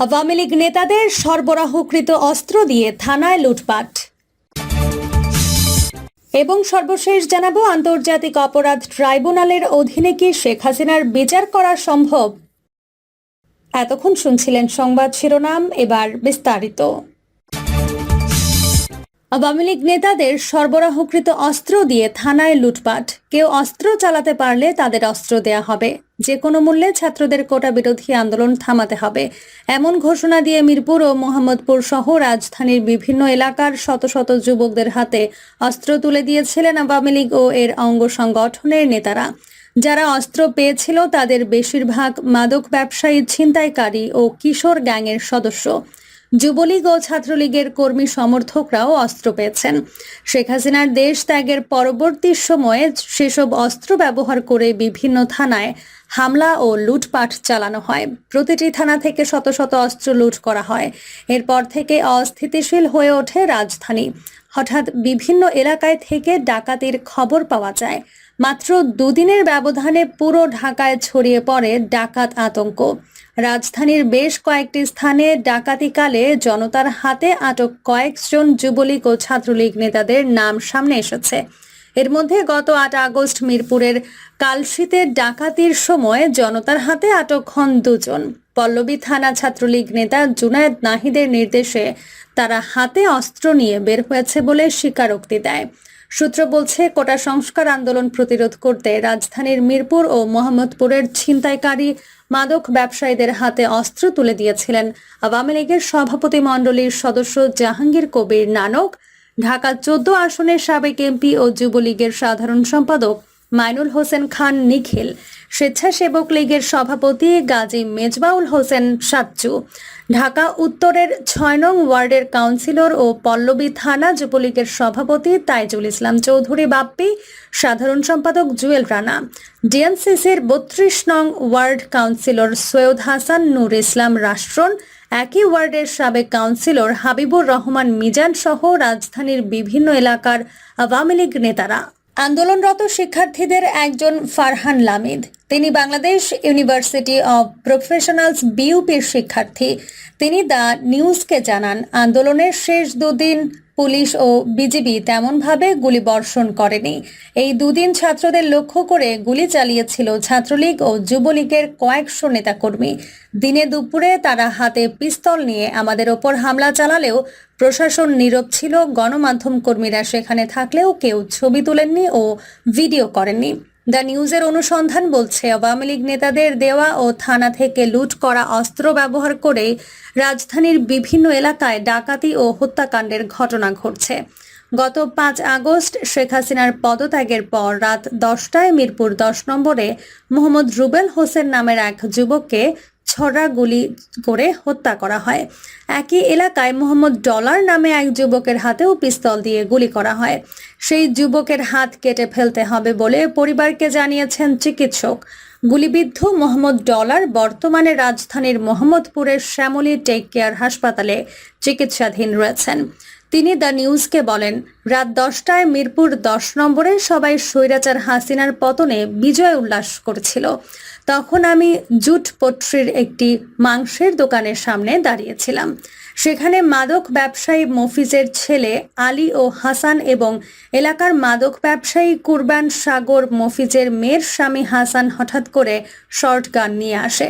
আওয়ামী লীগ নেতাদের সরবরাহকৃত অস্ত্র দিয়ে থানায় লুটপাট। এবং সর্বশেষ জানাব, আন্তর্জাতিক অপরাধ ট্রাইব্যুনালের অধীনে কি শেখ হাসিনার বিচার করা সম্ভব? এতক্ষণ শুনছিলেন সংবাদ শিরোনাম, এবার বিস্তারিত। আওয়ামী লীগ নেতাদের সরবরাহকৃত অস্ত্র দিয়ে থানায় লুটপাট। কেউ অস্ত্র চালাতে পারলে তাদের অস্ত্র দেয়া হবে। যে কোনো মূল্যে ছাত্রদের কোটা বিরোধী আন্দোলন থামাতে হবে। এমন ঘোষণা দিয়ে মিরপুর ও মোহাম্মদপুর সহ রাজধানীর বিভিন্ন এলাকার শত শত যুবকদের হাতে অস্ত্র তুলে দিয়েছিলেন আওয়ামী লীগ ও এর অঙ্গ সংগঠনের নেতারা। যারা অস্ত্র পেয়েছিল তাদের বেশিরভাগ মাদক ব্যবসায়ী, ছিনতাইকারী ও কিশোর গ্যাংয়ের সদস্য। যুবলীগ ও ছাত্রলীগের কর্মী সমর্থকরাও অস্ত্র পেয়েছেন। শেখ হাসিনার দেশ ত্যাগের পরবর্তী সময়ে সেসব অস্ত্র ব্যবহার করে বিভিন্ন থানায় হামলা ও লুটপাট চালানো হয়। প্রতিটি থানা থেকে শত শত অস্ত্র লুট করা হয়। এরপর থেকে অস্থিতিশীল হয়ে ওঠে রাজধানী। হঠাৎ বিভিন্ন এলাকায় থেকে ডাকাতির খবর পাওয়া যায়। মাত্র দুদিনের ব্যবধানে পুরো ঢাকায় ছড়িয়ে পড়ে ডাকাত আতঙ্ক। রাজধানীর বেশ কয়েকটি স্থানে ডাকাতিকালে জনতার হাতে আটক কয়েকজন যুবলীগ ও ছাত্রলীগ নেতাদের নাম সামনে এসেছে। এর মধ্যে গত আট আগস্ট মিরপুরের কালশীতে ডাকাতির সময় জনতার হাতে আটক হন দুজন। পল্লবী থানা ছাত্রলীগ নেতা জুনায়েদ নাহিদের নির্দেশে তারা হাতে অস্ত্র নিয়ে বের হয়েছে বলে স্বীকারোক্তি দেয়। সূত্র বলছে, কোটা সংস্কার আন্দোলন প্রতিরোধ করতে রাজধানীর মিরপুর ও মোহাম্মদপুরের ছিনতাইকারী মাদক ব্যবসায়ীদের হাতে অস্ত্র তুলে দিয়েছিলেন আওয়ামী লীগের সভাপতি মণ্ডলীর সদস্য জাহাঙ্গীর কবির নানক। ঢাকা চোদ্দ আসনের সাবেক এমপি ও যুবলীগের সাধারণ সম্পাদক মাইনুল হোসেন খান নিখিল, স্বেচ্ছাসেবক লীগের সভাপতি গাজী মেজবাউল হোসেন সাচ্চু, ঢাকা উত্তরের ছয় নং ওয়ার্ডের কাউন্সিলর ও পল্লবী থানা যুবলীগের সভাপতি তাইজুল ইসলাম চৌধুরী বাপ্পি, সাধারণ সম্পাদক জুয়েল রানা, ডিএনসিসির বত্রিশ নং ওয়ার্ড কাউন্সিলর সৈয়দ হাসান নূর ইসলাম রাষ্ট্রন, একই ওয়ার্ডের সাবেক কাউন্সিলর হাবিবুর রহমান মিজান সহ রাজধানীর বিভিন্ন এলাকার আওয়ামী লীগ নেতারা। আন্দোলনরত শিক্ষার্থীদের একজন ফারহান লামিদ। তিনি বাংলাদেশ ইউনিভার্সিটি অব প্রফেশনালস বিউপির শিক্ষার্থী। তিনি দ্য নিউজকে জানান, আন্দোলনের শেষ দুদিন পুলিশ ও বিজিবি তেমনভাবে গুলি বর্ষণ করেনি। এই দুদিন ছাত্রদের লক্ষ্য করে গুলি চালিয়েছিল ছাত্রলীগ ও যুবলীগের কয়েকশো নেতাকর্মী। দিনে দুপুরে তারা হাতে পিস্তল নিয়ে আমাদের ওপর হামলা চালালেও প্রশাসন নীরব ছিল, গণমাধ্যম কর্মীরা সেখানে থাকলেও কেউ ছবি তোলেননি ও ভিডিও করেননি। দ্য নিউজের অনুসন্ধান বলছে, আওয়ামী লীগ নেতাদের দেওয়া ও থানা থেকে লুট করা অস্ত্র ব্যবহার করে রাজধানীর বিভিন্ন এলাকায় ডাকাতি ও হত্যাকাণ্ডের ঘটনা ঘটছে। গত পাঁচ আগস্ট শেখ হাসিনার পদত্যাগের পর রাত দশটায় মিরপুর দশ নম্বরে মোহাম্মদ রুবেল হোসেন নামের এক যুবককে ছড়া গুলি করে হত্যা করা হয়। একই এলাকায় মোহাম্মদ ডলার নামে এক যুবকের হাতেও পিস্তল দিয়ে গুলি করা হয়। সেই যুবকের হাত কেটে ফেলতে হবে বলে পরিবারকে জানিয়েছেন চিকিৎসক। গুলিবিদ্ধ মোহাম্মদ ডলার বর্তমানে রাজধানীর মোহাম্মদপুরের শ্যামলী টেক কেয়ার হাসপাতালে চিকিৎসাধীন রয়েছেন। তিনি দ্য নিউজকে বলেন, রাত দশটায় মিরপুর দশ নম্বরে সবাই স্বৈরাচার হাসিনার পতনে বিজয় উল্লাস করেছিল। তখন আমি জুট পট্রির একটি মাংসের দোকানের সামনে দাঁড়িয়েছিলাম। সেখানে মাদক ব্যবসায়ী মফিজের ছেলে আলী ও হাসান এবং এলাকার মাদক ব্যবসায়ী কুরবান সাগর মফিজের মেয়ের স্বামী হাসান হঠাৎ করে শর্ট গান নিয়ে আসে।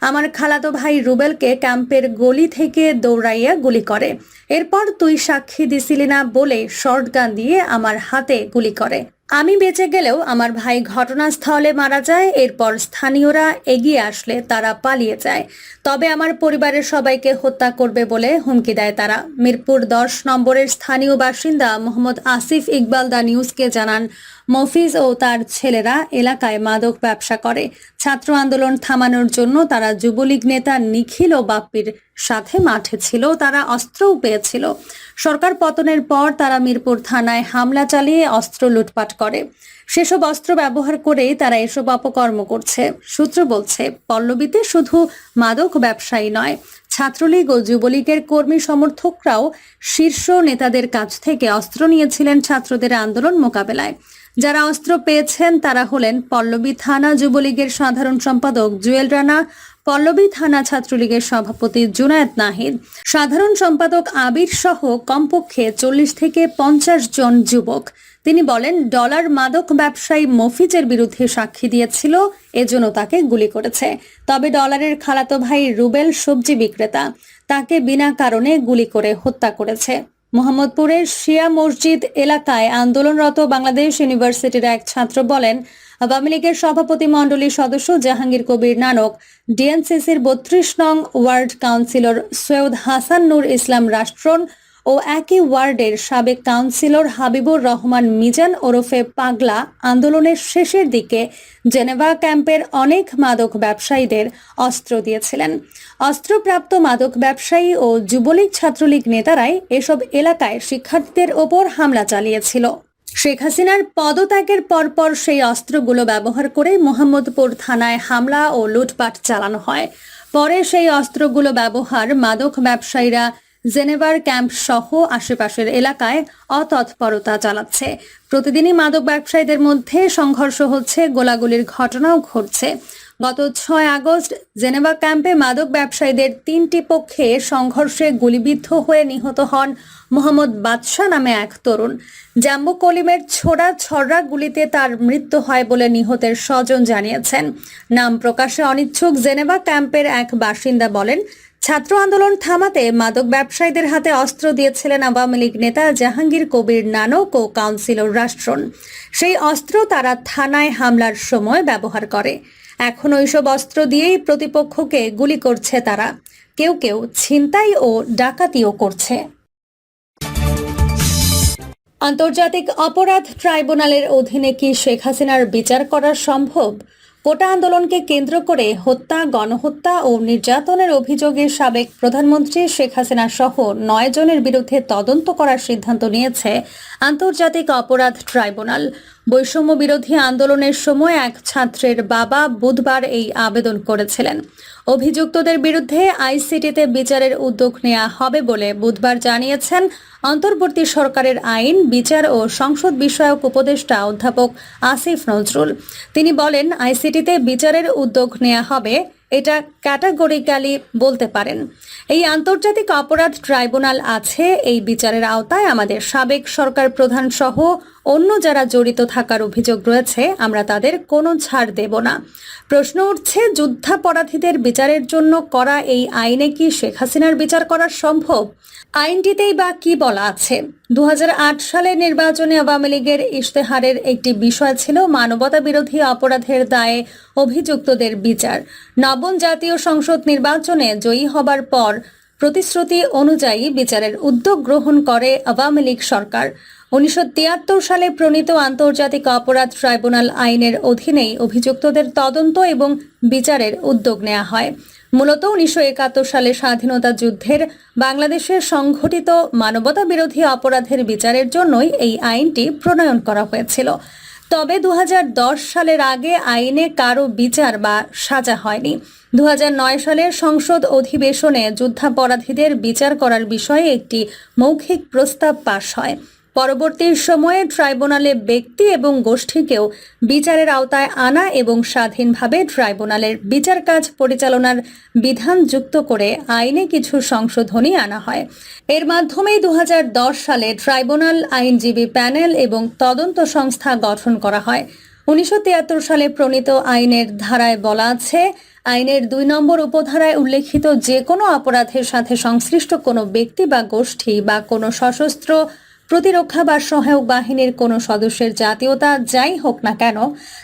আমার খালাতো ভাই রুবেলকে ক্যাম্পের গলি থেকে দৌড়াইয়া গুলি করে। এরপর তুই সাক্ষী দিছিলি না বলে শর্ট গান দিয়ে আমার হাতে গুলি করে। আমি বেঁচে গেলেও আমার ভাই ঘটনাস্থলে মারা যায়, এরপর স্থানীয়রা এগিয়ে আসলে তারা পালিয়ে যায়। তবে আমার পরিবারের সবাইকে হত্যা করবে বলে হুমকি দেয় তারা। মিরপুর দশ নম্বরের স্থানীয় বাসিন্দা মোহাম্মদ আসিফ ইকবাল দা নিউজকে জানান মফিজ ও তার ছেলেরা এলাকায় মাদক ব্যবসা করে। ছাত্র আন্দোলন থামানোর জন্য তারা যুবলীগ নেতা নিখিল ও বাপ্পির সাথে মাঠে ছিল, তারা অস্ত্রও পেয়েছিল। সরকার পতনের পর তারা মিরপুর থানায় হামলা চালিয়ে অস্ত্র লুটপাট করে। সেসব অস্ত্র ব্যবহার করেই তারা এসব অপকর্ম করছে। সূত্র বলছে, পল্লবীতে শুধু মাদক ব্যবসায়ী নয়, ছাত্রলীগ ও যুবলীগের কর্মী সমর্থকরাও শীর্ষ নেতাদের কাছ থেকে অস্ত্র নিয়েছিলেন ছাত্রদের আন্দোলন মোকাবেলায়। যারা অস্ত্র পেয়েছেন, তারা হলেন পল্লবী থানা যুবলীগের সাধারণ সম্পাদক জুয়েল রানা, পল্লবী থানা ছাত্রলীগের সভাপতি জুনায়েদ নাহিদ, সাধারণ সম্পাদক আবির সহ কমপক্ষে চল্লিশ থেকে পঞ্চাশ জন যুবক। তিনি বলেন, ডলার মাদক ব্যবসায়ী মফিজের বিরুদ্ধে সাক্ষী দিয়েছিল, এজন্য তাকে গুলি করেছে। তবে ডলারের খালাতো ভাই রুবেল সবজি বিক্রেতা, তাকে বিনা কারণে গুলি করে হত্যা করেছে। মোহাম্মদপুরের শিয়া মসজিদ এলাকায় আন্দোলনরত বাংলাদেশ ইউনিভার্সিটির এক ছাত্র বলেন, আওয়ামী লীগের সভাপতি মণ্ডলীর সদস্য জাহাঙ্গীর কবির নানক, ডিএনসিসির বত্রিশ নং ওয়ার্ড কাউন্সিলর সৈয়দ হাসান নূর ইসলাম রাষ্ট্রন ও একই ওয়ার্ডের সাবেক কাউন্সিলর হাবিবুর রহমান মিজান ওরফে পাগলা আন্দোলনের শেষের দিকে জেনেভা ক্যাম্পের অনেক মাদক ব্যবসায়ীদের অস্ত্র দিয়েছিলেন। অস্ত্রপ্রাপ্ত মাদক ব্যবসায়ী ও যুবলীগ ছাত্রলীগ নেতারাই এসব এলাকায় শিক্ষার্থীদের ওপর হামলা চালিয়েছিল। শেখ হাসিনার পদত্যাগের পরপর সেই অস্ত্রগুলো ব্যবহার করে মোহাম্মদপুর থানায় হামলা ও লুটপাট চালানো হয়। পরে সেই অস্ত্রগুলো ব্যবহার মাদক ব্যবসায়ীরা জেনেভার ক্যাম্প সহ আশেপাশের এলাকায় অতৎপরতা চালাচ্ছে। প্রতিদিনই মাদক ব্যবসায়ীদের মধ্যে সংঘর্ষ হচ্ছে, গোলাগুলির ঘটনাও ঘটছে। গত ছয় আগস্ট জেনেভা ক্যাম্পে মাদক ব্যবসায়ীদের তিনটি পক্ষে সংঘর্ষে গুলিবিদ্ধ হয়ে নিহত হন মোহাম্মদ বাদশাহ নামে এক তরুণ। জাম্বু কলিমের ছোড়া ছড়া গুলিতে তার মৃত্যু হয় বলে নিহতের স্বজন জানিয়েছেন। নাম প্রকাশে অনিচ্ছুক জেনেভা ক্যাম্পের এক বাসিন্দা বলেন ছাত্র আন্দোলন থামাতে মাদক ব্যবসায়ীদের হাতে অস্ত্র দিয়েছিলেন আওয়ামী লীগ নেতা জাহাঙ্গীর কবির নানক ও কাউন্সিলর রাষ্ট্রন। সেই অস্ত্র তারা থানায় হামলার সময় ব্যবহার করে। এখন ওইসব অস্ত্র দিয়েই প্রতিপক্ষকে গুলি করছে তারা। কেউ কেউ ছিনতাই ও ডাকাতিও করছে। আন্তর্জাতিক অপরাধ ট্রাইব্যুনালের অধীনে কি শেখ হাসিনার বিচার করা সম্ভব? কোটা আন্দোলনকে কেন্দ্র করে হত্যা, গণহত্যা ও নির্যাতনের অভিযোগে সাবেক প্রধানমন্ত্রী শেখ হাসিনা সহ নয় জনের বিরুদ্ধে তদন্ত করার সিদ্ধান্ত নিয়েছে আন্তর্জাতিক অপরাধ ট্রাইব্যুনাল। বৈষম্য বিরোধী আন্দোলনের সময় এক ছাত্রের বাবা বুধবার এই আবেদন করেছিলেন। অভিযুক্তদের বিরুদ্ধে আইসিটিতে বিচারের উদ্যোগ নেওয়া হবে বলে বুধবার জানিয়েছেন অন্তর্বর্তী সরকারের আইন, বিচার ও সংসদ বিষয়ক উপদেষ্টা অধ্যাপক আসিফ নজরুল। তিনি বলেন, আইসিটিতে বিচারের উদ্যোগ নেওয়া হবে, এটা ক্যাটাগরিক্যালি বলতে পারেন। এই আন্তর্জাতিক অপরাধ ট্রাইব্যুনাল আছে, এই বিচারের আওতায় আমাদের সাবেক সরকার প্রধান সহ অন্য যারা জড়িত থাকার অভিযোগ রয়েছে, আমরা তাদের কোনো ছাড় দেব না। প্রশ্ন উঠছে, যুদ্ধাপরাধীদের বিচারের জন্য করা এই আইনে কি শেখ হাসিনার বিচার করা সম্ভব? আইনটিতেই বা কি বলা আছে? দু হাজার আট সালে নির্বাচনে আওয়ামী লীগের ইশতেহারের একটি বিষয় ছিল মানবতা বিরোধী অপরাধের দায়ে অভিযুক্তদের বিচার। নবম জাতীয় সংসদ নির্বাচনে জয়ী হবার পর প্রতিশ্রুতি অনুযায়ী বিচারের উদ্যোগ গ্রহণ করে আওয়ামী লীগ সরকার। উনিশশো তিয়াত্তর সালে প্রণীত আন্তর্জাতিক অপরাধ ট্রাইব্যুনাল আইনের অধীনেই অভিযুক্তদের তদন্ত এবং বিচারের উদ্যোগ নেওয়া হয়। মূলত উনিশশো একাত্তর সালে স্বাধীনতা যুদ্ধের বাংলাদেশের সংঘটিত মানবতা বিরোধী অপরাধের বিচারের জন্যই এই আইনটি প্রণয়ন করা হয়েছিল। তবে দু হাজার দশ সালের আগে আইনে কারও বিচার বা সাজা হয়নি। দু সালের সংসদ অধিবেশনে যুদ্ধাপরাধীদের বিচার করার বিষয়ে একটি মৌখিক প্রস্তাব পাশ হয়। পরবর্তী সময়ে ট্রাইব্যুনালে ব্যক্তি এবং গোষ্ঠীকেও বিচারের আওতায় আনা এবং স্বাধীনভাবে ট্রাইব্যুনালের বিচার কাজ পরিচালনার বিধান যুক্ত করে আইনে কিছু সংশোধনী আনা হয়। এর মাধ্যমেই দু হাজার দশ সালে ট্রাইব্যুনাল, আইনজীবী প্যানেল এবং তদন্ত সংস্থা গঠন করা হয়। উনিশশো তিয়াত্তর সালে প্রণীত আইনের ধারায় বলা আছে, আইনের দুই নম্বর উপধারায় উল্লেখিত যে কোনো অপরাধের সাথে সংশ্লিষ্ট কোনো ব্যক্তি বা গোষ্ঠী বা কোনো সশস্ত্র প্রতিরক্ষা বা সহায়ক বাহিনীর কোনো সদস্যের জাতীয়তা যাই হোক না কেন,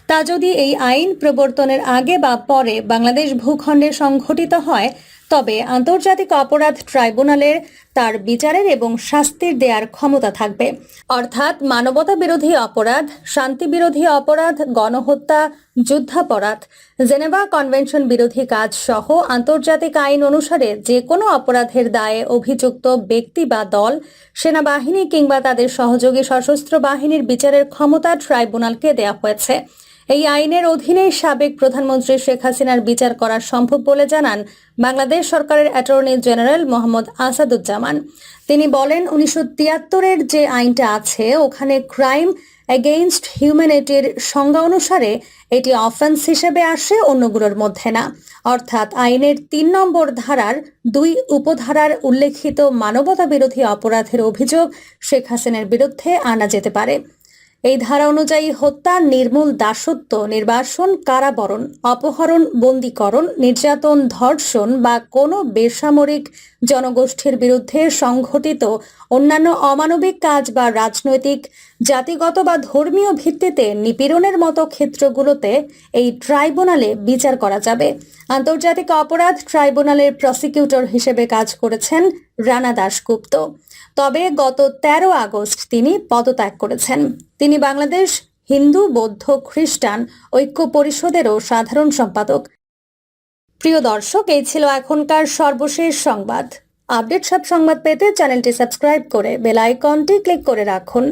তা যদি এই আইন প্রবর্তনের আগে বা পরে বাংলাদেশ ভূখণ্ডে সংঘটিত হয় তবে আন্তর্জাতিক অপরাধ ট্রাইব্যুনালের তার বিচারের এবং শাস্তির দেয়ার ক্ষমতা থাকবে। অর্থাৎ মানবতা বিরোধী অপরাধ শান্তি বিরোধী অপরাধ, গণহত্যা, যুদ্ধাপরাধ, জেনেভা কনভেনশন বিরোধী কাজ সহ আন্তর্জাতিক আইন অনুসারে যে কোনো অপরাধের দায়ে অভিযুক্ত ব্যক্তি বা দল, সেনাবাহিনী কিংবা তাদের সহযোগী সশস্ত্র বাহিনীর বিচারের ক্ষমতা ট্রাইব্যুনালকে দেওয়া হয়েছে। এই আইনের অধীনে সাবেক প্রধানমন্ত্রী শেখ হাসিনার বিচার করা সম্ভব বলে জানান বাংলাদেশ সরকারের অ্যাটর্নি জেনারেল মোহাম্মদ আসাদুজ্জামান। তিনি বলেন উনিশশো তিয়াত্তরের যে আইনটা আছে, ওখানে ক্রাইম এগেইনস্ট হিউম্যানিটির সংজ্ঞা অনুসারে এটি অফেন্স হিসেবে আসে অন্যগুলোর মধ্যে না। অর্থাৎ আইনের তিন নম্বর ধারার দুই উপধারার উল্লেখিত মানবতা বিরোধী অপরাধের অভিযোগ শেখ হাসিনার বিরুদ্ধে আনা যেতে পারে। এই ধারা অনুযায়ী হত্যা, নির্মূল দাসত্ব, নির্বাসন, কারাবরণ, অপহরণ, বন্দীকরণ, নির্যাতন, ধর্ষণ বা কোনো বেসামরিক জনগোষ্ঠীর বিরুদ্ধে সংঘটিত অন্যান্য অমানবিক কাজ বা রাজনৈতিক জাতিগত বা ধর্মীয় ভিত্তিতে নিপীড়নের মতো ক্ষেত্রগুলোতে এই ট্রাইব্যুনালে বিচার করা যাবে। আন্তর্জাতিক অপরাধ ট্রাইব্যুনালের প্রসিকিউটর হিসেবে কাজ করেছেন রানা দাশগুপ্ত। তবে গত তেরো আগস্ট তিনি পদত্যাগ করেছেন। তিনি বাংলাদেশ হিন্দু, বৌদ্ধ, খ্রিস্টান ঐক্য পরিষদেরও সাধারণ সম্পাদক। প্রিয় দর্শক, এই ছিল এখনকার সর্বশেষ সংবাদ। আপডেট সব সংবাদ পেতে চ্যানেলটি সাবস্ক্রাইব করে বেল আইকনটি ক্লিক করে রাখুন।